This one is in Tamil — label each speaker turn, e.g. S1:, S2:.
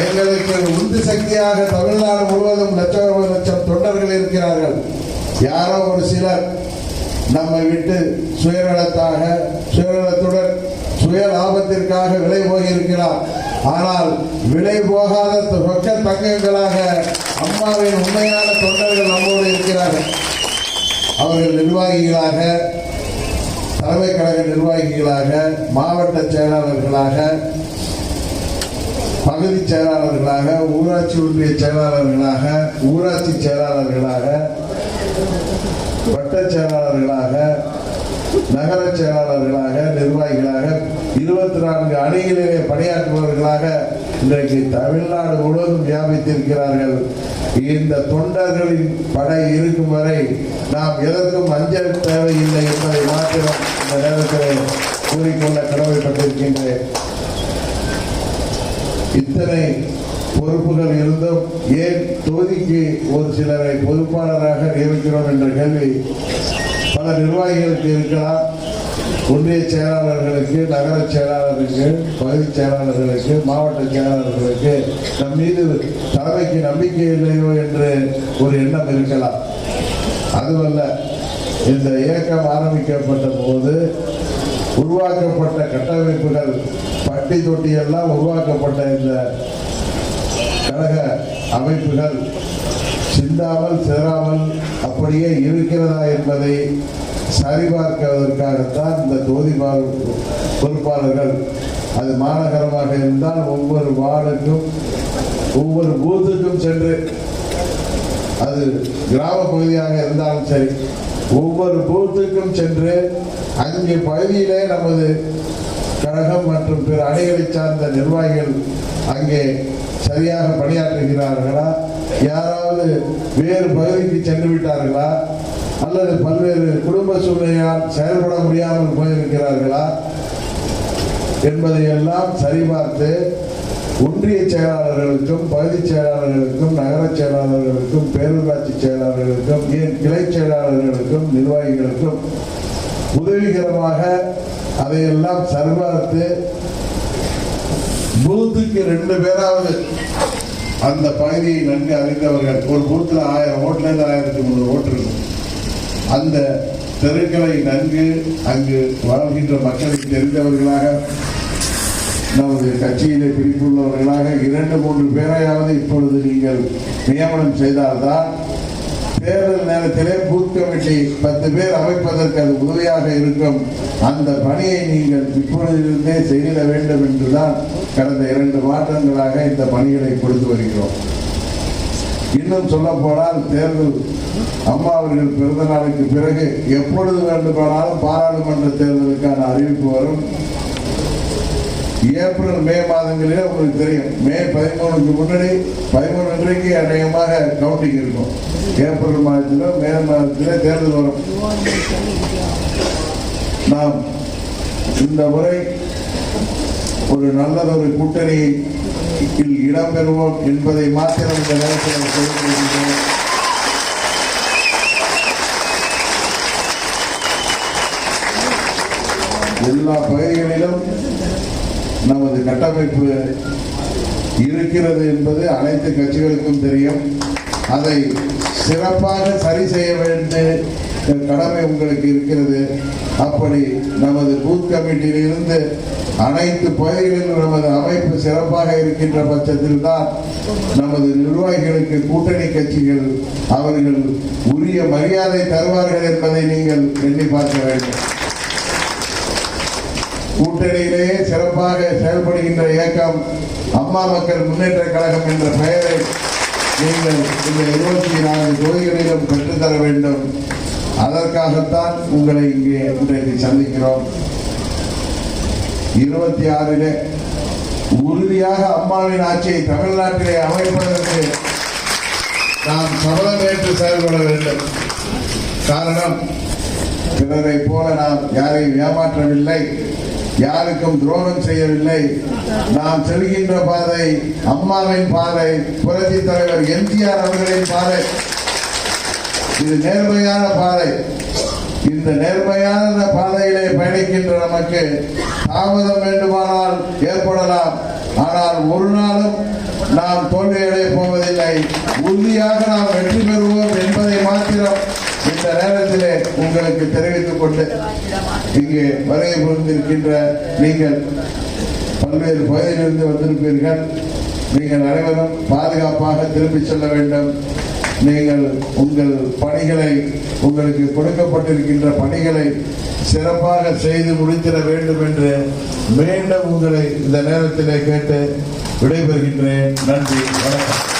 S1: எங்களுக்கு. உந்து சக்தியாக தமிழ்நாடு முழுவதும் லட்சம் லட்சம் தொண்டர்கள் இருக்கிறார்கள். யாரோ ஒரு சிலர் நம்மை விட்டு சுயநலத்தாக சுயநலத்துடன் சுய லாபத்திற்காக விலை போகியிருக்கிறார். ஆனால் விலை போகாத சொக்க தங்கங்களாக அம்மாவின் உண்மையான தொண்டர்கள் நம்மோடு இருக்கிறார்கள். அவர்கள் நிர்வாகிகளாக தலைமை கழக நிர்வாகிகளாக மாவட்ட செயலாளர்களாக பகுதி செயலாளர்களாக ஊராட்சி ஒன்றிய செயலாளர்களாக ஊராட்சி செயலாளர்களாக வட்ட செயலாளர்களாக நகர செயலாளர்களாக நிர்வாகிகளாக இருபத்தி நான்கு அணிகளிலே பணியாற்றுபவர்களாக இன்றைக்கு தமிழ்நாடு முழுவதும் வியாபித்திருக்கிறார்கள். இந்த தொண்டர்களின் படை இருக்கும் வரை நாம் எதற்கும் அஞ்சல் தேவையில்லை என்பதை மாத்திரம் இந்த நேரத்தில் கூறிக்கொள்ள கடமைப்பட்டிருக்கின்றேன். இத்தனை பொறுப்புகள் இருந்தும் ஏன் தொகுதிக்கு ஒரு சிலரை பொறுப்பாளராக நியமிக்கிறோம் என்ற கேள்வி பல நிர்வாகிகளுக்கு இருக்கலாம். ஒன்றிய செயலாளர்களுக்கு நகர செயலாளருக்கு பகுதி செயலாளர்களுக்கு மாவட்ட செயலாளர்களுக்கு நம் மீது தலைமைக்கு நம்பிக்கை இல்லையோ என்று ஒரு எண்ணம் இருக்கலாம். அதுவல்ல இந்த இயக்கம் ஆரம்பிக்கப்பட்ட போது உருவாக்கப்பட்ட கட்டமைப்புகள் பட்டி தொட்டியெல்லாம் உருவாக்கப்பட்ட இந்த கழக அமைப்புகள் சிந்தாமல் சிதறாமல் அப்படியே இருக்கிறதா என்பதை சரிபார்ப்பதற்காகத்தான் இந்த தொகுதி பொறுப்பாளர்கள் அது மாநகரமாக இருந்தால் ஒவ்வொரு வார்டுக்கும் ஒவ்வொரு பூத்துக்கும் சென்று அது கிராம பகுதியாக இருந்தாலும் சரி ஒவ்வொரு பூத்துக்கும் சென்று அங்கே பகுதியிலே நமது கழகம் மற்றும் பிற அணிகளை சார்ந்த நிர்வாகிகள் அங்கே சரியாக பணியாற்றுகிறார்களா? யாராவது வேறு பகுதிக்கு சென்று விட்டார்களா? அல்லது பல்வேறு குடும்ப சூழ்நிலையால் செயல்பட முடியாமல் போயிருக்கிறார்களா என்பதை எல்லாம் சரிபார்த்து ஒன்றிய செயலாளர்களுக்கும் பகுதி செயலாளர்களுக்கும் நகர செயலாளர்களுக்கும் பேரூராட்சி செயலாளர்களுக்கும் ஏன் கிளை செயலாளர்களுக்கும் நிர்வாகிகளுக்கும் உதவிகரமாக அதையெல்லாம் சரிபார்த்து பூத்துக்கு ரெண்டு பேராவது அந்த பகுதியை நன்கு அறிந்தவர்கள். ஒரு பூத்தில் ஆயிரம் ஓட்டுலேருந்து ஆயிரத்தி முந்நூறு ஓட்டு இருக்கும் அந்த தெருக்களை நன்கு அங்கு வாழ்கின்ற மக்களுக்கு தெரிந்தவர்களாக நமது கட்சியிலே பிரிப்புள்ளவர்களாக இரண்டு மூன்று பேரையாவது இப்பொழுது நீங்கள் நியமனம் செய்தால்தான் தேர்தல் நேரத்திலே பூத் கமிட்டி பத்து பேர் அமைப்பதற்கு அது உதவியாக இருக்கும். அந்த பணியை நீங்கள் இப்பொழுதிலிருந்தே செய்திட வேண்டும் என்றுதான் கடந்த இரண்டு மாதங்களாக இந்த பணிகளை கொடுத்து வருகிறோம். இன்னும் சொல்ல போனால் தேர்தல் அம்மா அவர்கள் பிறந்த நாளுக்கு பிறகு எப்பொழுது வேண்டுமானாலும் பாராளுமன்ற தேர்தலுக்கான அறிவிப்பு வரும். ஏப்ரல் மே மாதங்களிலே உங்களுக்கு தெரியும். மே பதிமூணுக்கு முன்னாடி பதிமூணு இன்றைக்கு அநேகமாக கவுண்டிங் இருக்கும். ஏப்ரல் மாதத்தில் மே மாதத்தில் தேர்தல் வரும். நாம் இந்த முறை ஒரு நல்லதொரு கூட்டணியில் இடம்பெறுவோம் என்பதை மாத்திரம் இந்த நேரத்தில் சொல்லியிருக்கிறேன் எல்லா பகுதிகளிலும் நமது கட்டமைப்பு இருக்கிறது என்பது அனைத்து கட்சிகளுக்கும் தெரியும். அதை சிறப்பாக சரி செய்ய வேண்டிய கடமை உங்களுக்கு இருக்கிறது. அப்படி நமது பூத் கமிட்டியிலிருந்து அனைத்து பகுதிகளிலும் நமது சிறப்பாக இருக்கின்ற பட்சத்தில் தான் நமது நிர்வாகிகளுக்கு கூட்டணி கட்சிகள் அவர்கள் உரிய மரியாதை தருவார்கள் என்பதை நீங்கள் எண்ணி பார்க்க வேண்டும். கூட்டணியிலேயே சிறப்பாக செயல்படுகின்ற இயக்கம் அம்மா மக்கள் முன்னேற்ற கழகம் என்ற பெயரை நீங்கள் இந்த இருபத்தி நான்கு தொகுதிகளிலும் பெற்றுத்தர வேண்டும். அதற்காகத்தான் உங்களை இங்கே இன்றைக்கு சந்திக்கிறோம். இருபத்தி ஆறிலே உறுதியாக அம்மாவின் ஆட்சியை தமிழ்நாட்டிலே அமைப்பதற்கு நாம் சபதம் ஏற்று செயல்பட வேண்டும். காரணம் பிறரை போல நாம் யாரையும் ஏமாற்றவில்லை யாருக்கும் துரோகம் செய்யவில்லை. நாம் செல்கின்ற பாதை அம்மாவின் பாதை புரட்சி தலைவர் எம்ஜிஆர் அவர்களின் பாதை. இது நேர்மையான பாதை. இந்த நேர்மையான பாதையிலே பயணிக்கின்ற நமக்கு தாமதம் வேண்டுமானால் ஏற்படலாம். ஆனால் ஒரு நாளும் நாம் தோல்வியடைய போவதில்லை. உறுதியாக நாம் வெற்றி பெறுவோம் என்பதை மாத்திரம் இந்த நேரத்திலே உங்களுக்கு தெரிவித்துக் கொண்டு இங்கே வருகை புரிந்திருக்கின்ற நீங்கள் பல்வேறு பகுதியிலிருந்து வந்திருப்பீர்கள். நீங்கள் அனைவரும் பாதுகாப்பாக திரும்பிச் செல்ல வேண்டும். நீங்கள் உங்கள் பணிகளை உங்களுக்கு கொடுக்கப்பட்டிருக்கின்ற பணிகளை சிறப்பாக செய்து முடித்திட வேண்டும் என்று மீண்டும் உங்களை இந்த நேரத்தில் கேட்டு விடைபெறுகின்றேன். நன்றி வணக்கம்.